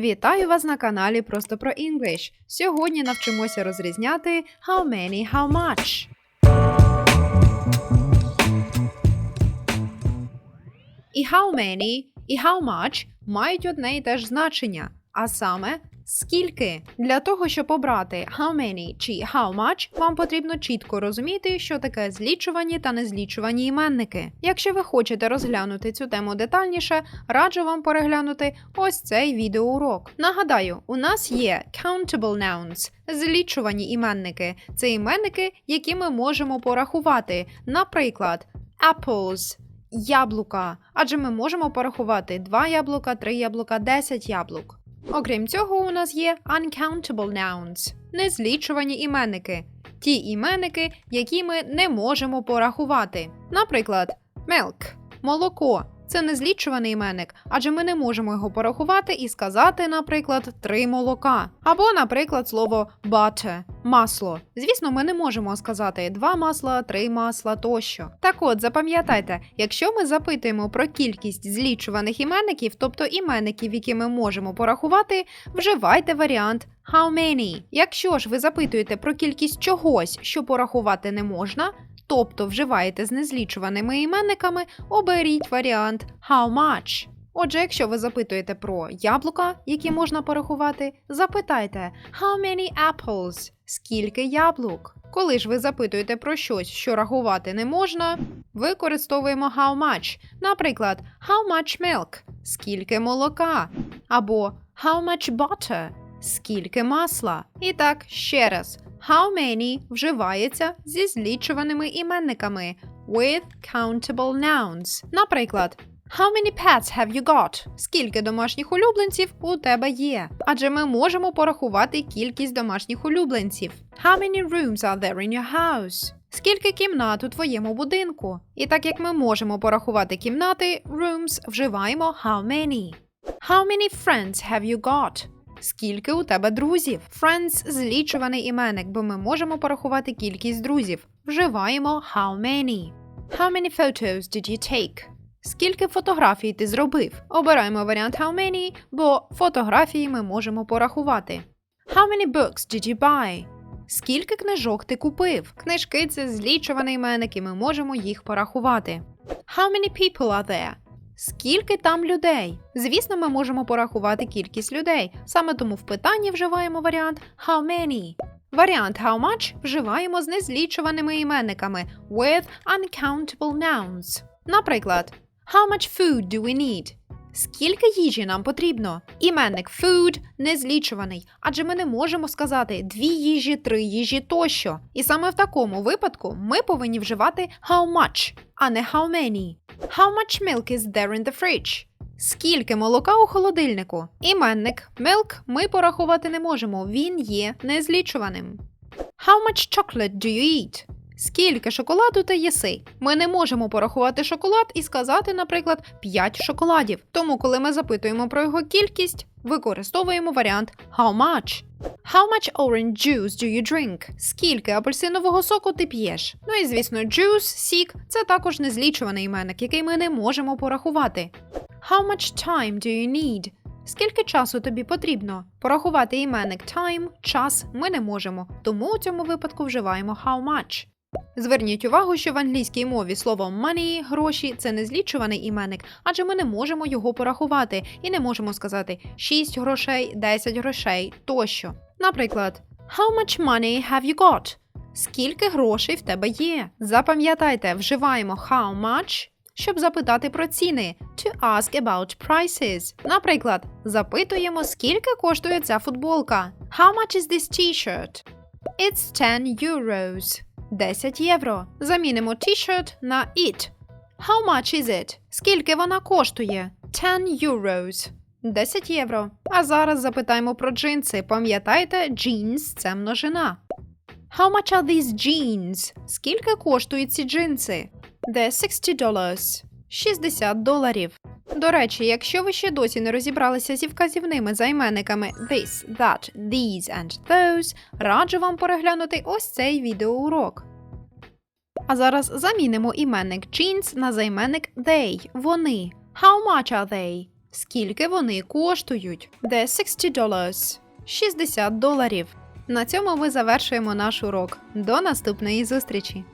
Вітаю вас на каналі Просто про English. Сьогодні навчимося розрізняти how many, how much. І how many, і how much мають одне і те ж значення, а саме скільки. Для того, щоб обрати how many чи how much, вам потрібно чітко розуміти, що таке злічувані та незлічувані іменники. Якщо ви хочете розглянути цю тему детальніше, раджу вам переглянути ось цей відеоурок. Нагадаю, у нас є countable nouns – злічувані іменники. Це іменники, які ми можемо порахувати. Наприклад, apples – яблука, адже ми можемо порахувати 2 яблука, 3 яблука, 10 яблук. Окрім цього, у нас є uncountable nouns – незлічувані іменники. Ті іменники, які ми не можемо порахувати. Наприклад, milk – молоко. Це незлічуваний іменник, адже ми не можемо його порахувати і сказати, наприклад, три молока. Або, наприклад, слово butter – масло. Звісно, ми не можемо сказати два масла, три масла тощо. Так от, запам'ятайте, якщо ми запитуємо про кількість злічуваних іменників, тобто іменників, які ми можемо порахувати, вживайте варіант how many. Якщо ж ви запитуєте про кількість чогось, що порахувати не можна, тобто вживаєте з незлічуваними іменниками, оберіть варіант how much. Отже, якщо ви запитуєте про яблука, які можна порахувати, запитайте how many apples? Скільки яблук? Коли ж ви запитуєте про щось, що рахувати не можна, використовуємо how much. Наприклад, how much milk? Скільки молока? Або how much butter? Скільки масла? І так, ще раз. How many вживається зі злічуваними іменниками with countable nouns. Наприклад, How many pets have you got? Скільки домашніх улюбленців у тебе є? Адже ми можемо порахувати кількість домашніх улюбленців. How many rooms are there in your house? Скільки кімнат у твоєму будинку? І так як ми можемо порахувати кімнати, rooms вживаємо how many. How many friends have you got? Скільки у тебе друзів? Friends – злічуваний іменник, бо ми можемо порахувати кількість друзів. Вживаємо how many. How many photos did you take? Скільки фотографій ти зробив? Обираємо варіант how many, бо фотографії ми можемо порахувати. How many books did you buy? Скільки книжок ти купив? Книжки це злічуваний іменник, і ми можемо їх порахувати. How many people are there? Скільки там людей? Звісно, ми можемо порахувати кількість людей. Саме тому в питанні вживаємо варіант how many. Варіант how much вживаємо з незлічуваними іменниками with uncountable nouns. Наприклад, How much food do we need? Скільки їжі нам потрібно? Іменник food незлічуваний, адже ми не можемо сказати дві їжі, три їжі тощо. І саме в такому випадку ми повинні вживати how much, а не how many. How much milk is there in the fridge? Скільки молока у холодильнику? Іменник milk ми порахувати не можемо, він є незлічуваним. How much chocolate do you eat? Скільки шоколаду ти їси? Ми не можемо порахувати шоколад і сказати, наприклад, 5 шоколадів. Тому, коли ми запитуємо про його кількість, використовуємо варіант how much. How much orange juice do you drink? Скільки апельсинового соку ти п'єш? Ну і звісно, juice, сік це також незлічуваний іменник, який ми не можемо порахувати. How much time do you need? Скільки часу тобі потрібно? Порахувати іменник time, час ми не можемо, тому у цьому випадку вживаємо how much. Зверніть увагу, що в англійській мові слово money, гроші це незлічуваний іменник, адже ми не можемо його порахувати і не можемо сказати 6 грошей, 10 грошей тощо. Наприклад, How much money have you got? Скільки грошей в тебе є? Запам'ятайте, вживаємо how much, щоб запитати про ціни to ask about prices. Наприклад, запитуємо, скільки коштує ця футболка. How much is this t-shirt? It's 10 euros. 10 євро. Замінимо t-shirt на it. How much is it? Скільки вона коштує? 10 euros. 10 євро. А зараз запитаємо про джинси. Пам'ятайте, jeans – це множина. How much are these jeans? Скільки коштують ці джинси? They're 60 dollars. 60 доларів. До речі, якщо ви ще досі не розібралися зі вказівними займенниками this, that, these and those, раджу вам переглянути ось цей відеоурок. А зараз замінимо іменник jeans на займенник they, вони. How much are they? Скільки вони коштують? Де 60 dollars? 60 доларів. На цьому ми завершуємо наш урок. До наступної зустрічі!